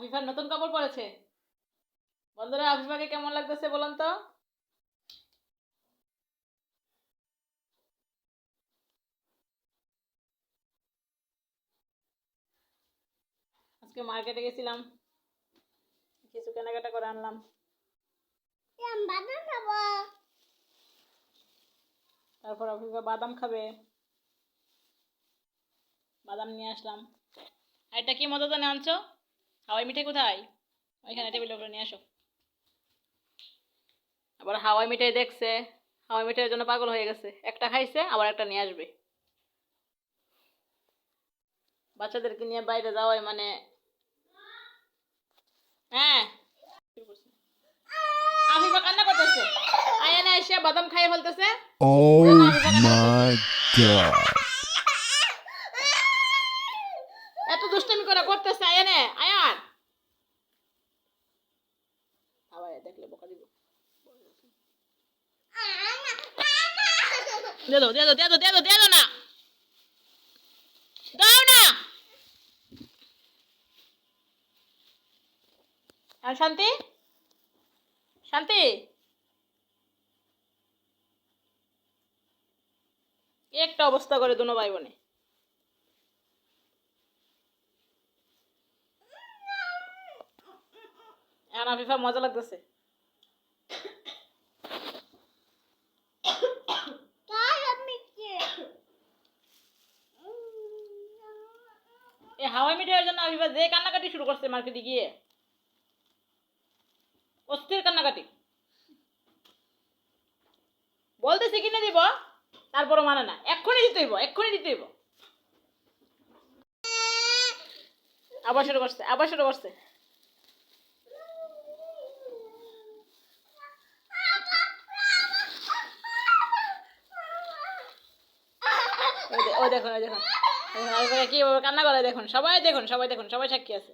আফিফার নতুন কাপড় পরেছে। বন্ধুরা আফিফাকে কেমন লাগতেছে বলুন তো? আজকে মার্কেটে গেছিলাম। কিছু কেনাকাটা করে আনলাম। বাদাম খাব। তারপর আফিফা বাদাম খাবে। বাদাম নিয়ে আসলাম। এটা কি মজা জানে আনছো? হাওয়াই মিঠাই কোথায়? ওইখানে টেবিলের উপরে নিয়ে আসো। আবার হাওয়াই মিঠাই দেখছে হাওয়াই মিঠাইয়ের জন্য পাগল হয়ে গেছে। একটা খাইছে আবার একটা নিয়ে আসবে। বাচ্চাদেরকে নিয়ে বাইরে যাওয়াই মানে হ্যাঁ। আফিফা কান্না করতেছে। আয়ানা এসে বাদাম খাইয়ে ফেলতেছে। Oh my god. আর শান্তি? শান্তি? একটা অবস্থা করে দুনো ভাই বোনে আফিফা মজা লাগতেছে। এই হাওয়াই মিঠাইয়ের জন্য আফিফা যে কান্নাকাটি শুরু করছে মার্কেটে গিয়ে অস্থির কান্নাকাটি বলতেছি কিনে দিব তারপরও মানে না এক্ষুনি দিতে হইব এক্ষুনি দিতে হইব আবার শুরু করছে আবার শুরু করছে ওই দেখুন দেখুন। কীভাবে কান্না করে, দেখুন, সবাই দেখুন সবাই দেখুন, সবাই সাক্ষী আছে।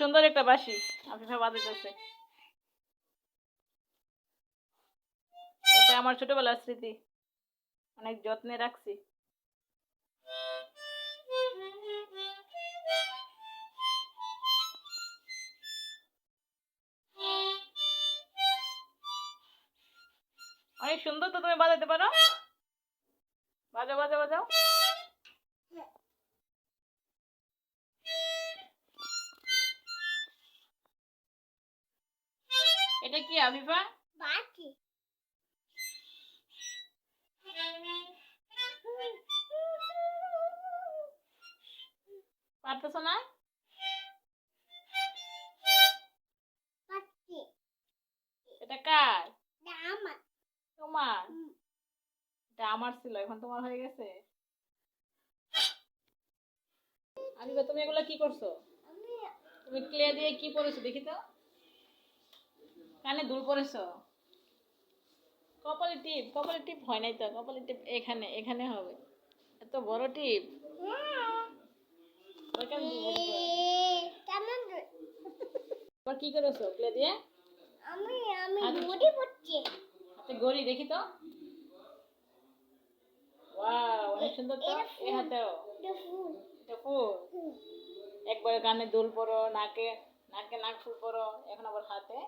সুন্দর একটা বাসি আফিফা বাজাইতেছে এটা আমার ছোটবেলার স্মৃতি। অনেক যত্নে রাখছি। অনেক সুন্দর তো তুমি বাজাতে পারো। বাজাও বাজাও বাজাও। এটা কি আফিফা বাকি পারতেছো না এটা কার? তোমার? এটা আমার ছিল এখন তোমার হয়ে গেছে। আলিবা তুমি এগুলো কি করছ? তুমি ক্লে দিয়ে কি পরেছো দেখি তো। কানে দুল পরেছো কপালে টিপ কপালে টিপ হয় নাই তো? কপালে টিপ এখানে এখানে হবে। এত বড় টিপ। কি আবার কি করেছ? ক্লে দিয়ে? আমি আমি পড়ছি। হাতে দেখি তো। ওয়াও অনেক সুন্দর তো। এই হাতেও। এটা ফুল। এটা ফুল। একবারে কানে দুল পরো নাকে নাকে নাক ফুল পরো এখন আবার হাতে।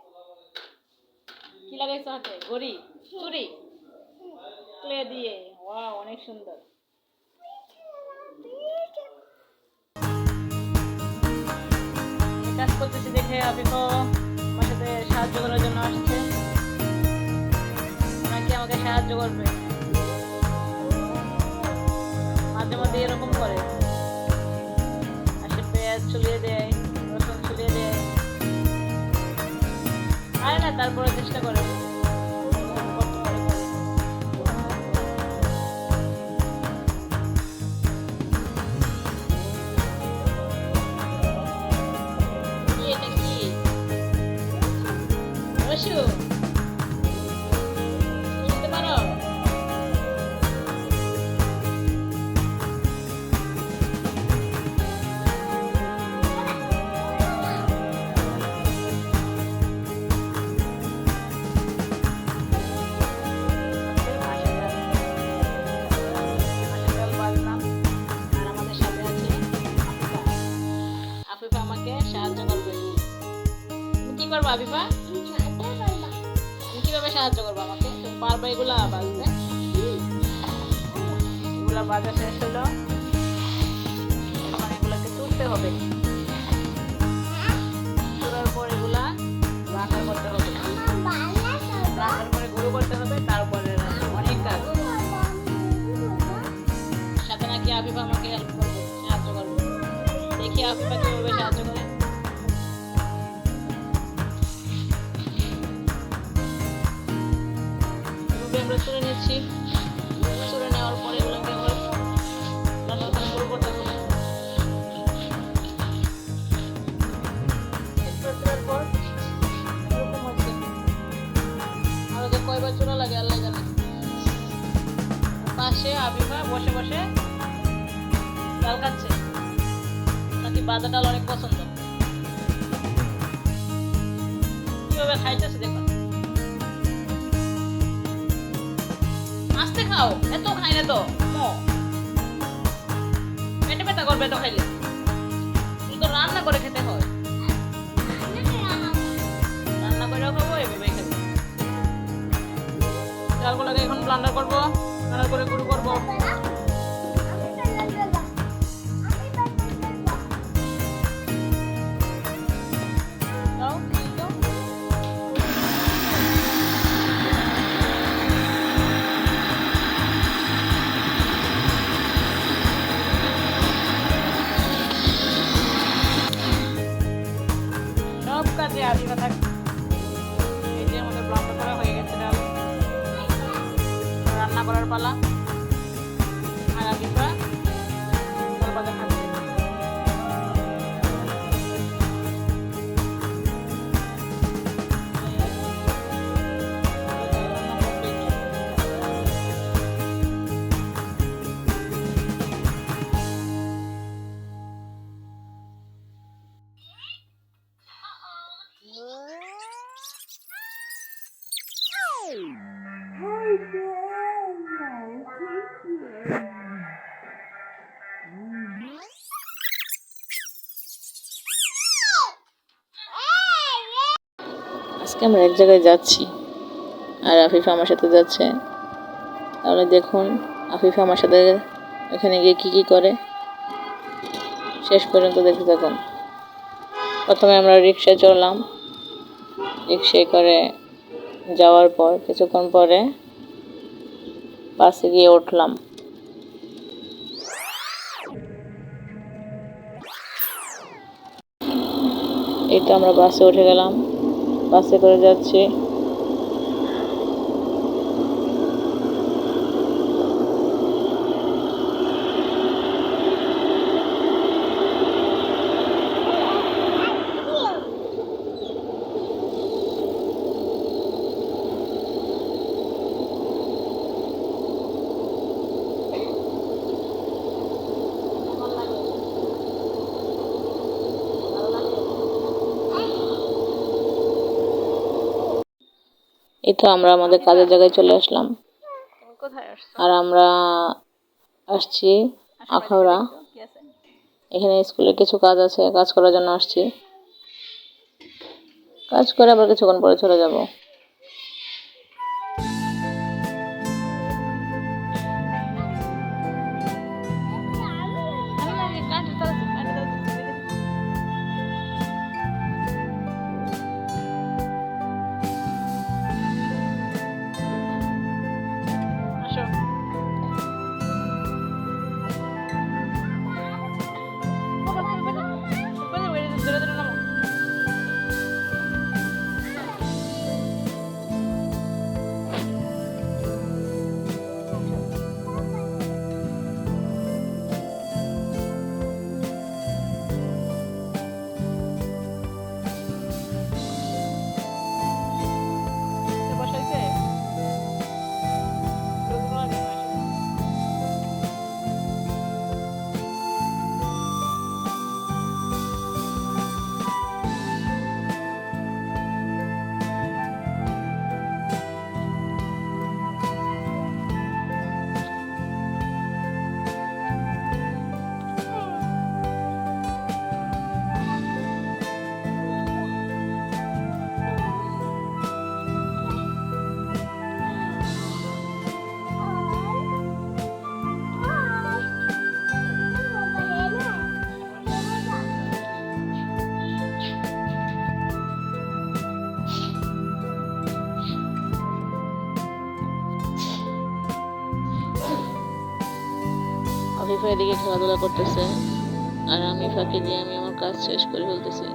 কি লাগাইছো হাতে? ঘড়ি? চুড়ি ক্লে দিয়ে। ওয়াও, অনেক সুন্দর। কাজ করতেছি দেখে আপনি তো আমার সাথে সাহায্য করার জন্য আসছে। নাকি আমাকে সাহায্য করবে? মাঝে মধ্যে এরকম করে। আসে পেঁয়াজ ছুলিয়ে দেয়। তারপরে চেষ্টা করে। তুমি কীভাবে সাহায্য করবে আমাকে? পারবে এগুলা বাজতে? এগুলা বাজা শেষ হলো। এখন এগুলাকে তুলতে হবে। তোলার পর এগুলা রান্নার করতে হবে। রান্নার করে গুঁড়ো করতে হবে তারপরে অনেক কাজ। সাথে নাকি আফিফা আমাকে হেল্প করবে সাহায্য করবে। দেখি আফিফা কীভাবে সাহায্য করে। পাশে আবিফা বসে বসে ডাল খাচ্ছে। নাকি বাজা ডাল অনেক পছন্দ। কীভাবে খাইতেছে দেখুন আস্তে খাও এত খাই না তো পেটে ব্যথা করবে তো খাইলে। তো রান্না করে খেতে হয়। রান্না করে খাব এভাবে খাব। ডালগুলোকে এখন ব্লান্ডার করব। করে গুঁড়ো করব। আজকে আমরা এক জায়গায় যাচ্ছি। আর আফিফা আমার সাথে যাচ্ছে। তাহলে দেখুন, আফিফা আমার সাথে এখানে গিয়ে কী কী করে। শেষ পর্যন্ত দেখতে থাকুন। প্রথমে আমরা রিক্সায় চড়লাম। রিক্সায় করে যাওয়ার পর, কিছুক্ষণ পরে বাসে গিয়ে উঠলাম। এই তো আমরা বাসে উঠে গেলাম। বাসে করে যাচ্ছি। এই তো আমরা আমাদের কাজের জায়গায় চলে আসলাম। আর আমরা আসছি আখাউড়া। এখানে স্কুলের কিছু কাজ আছে কাজ করার জন্য আসছি। কাজ করে আবার কিছুক্ষণ পরে চলে যাব। আফিফা এদিকে খেলাধুলা করতেছে। আর আমি ফাঁকি দিয়ে আমি আমার কাজ শেষ করে ফেলতেছি।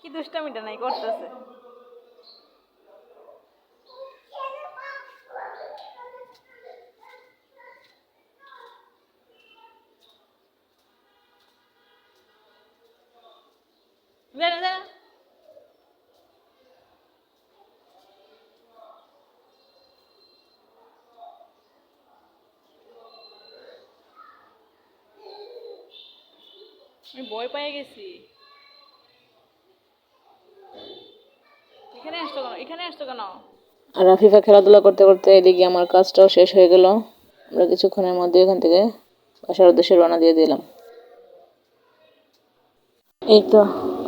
কি দুষ্টামিটা নাই, করতেছে। আমি ভয় পেয়ে গেছি। এখানে আসতো কেন? এখানে আসতো কেন? আর আফিফা খেলাধুলা করতে করতে এদিকে আমার কাজটাও শেষ হয়ে গেল। আমরা কিছুক্ষণের মধ্যে এখান থেকে বাসার উদ্দেশ্যে রওনা দিয়ে দিলাম। এই তো,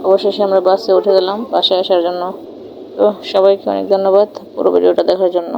অবশেষে আমরা বাসে উঠে গেলাম বাসায় আসার জন্য। তো সবাইকে অনেক ধন্যবাদ পুরো ভিডিওটা দেখার জন্য।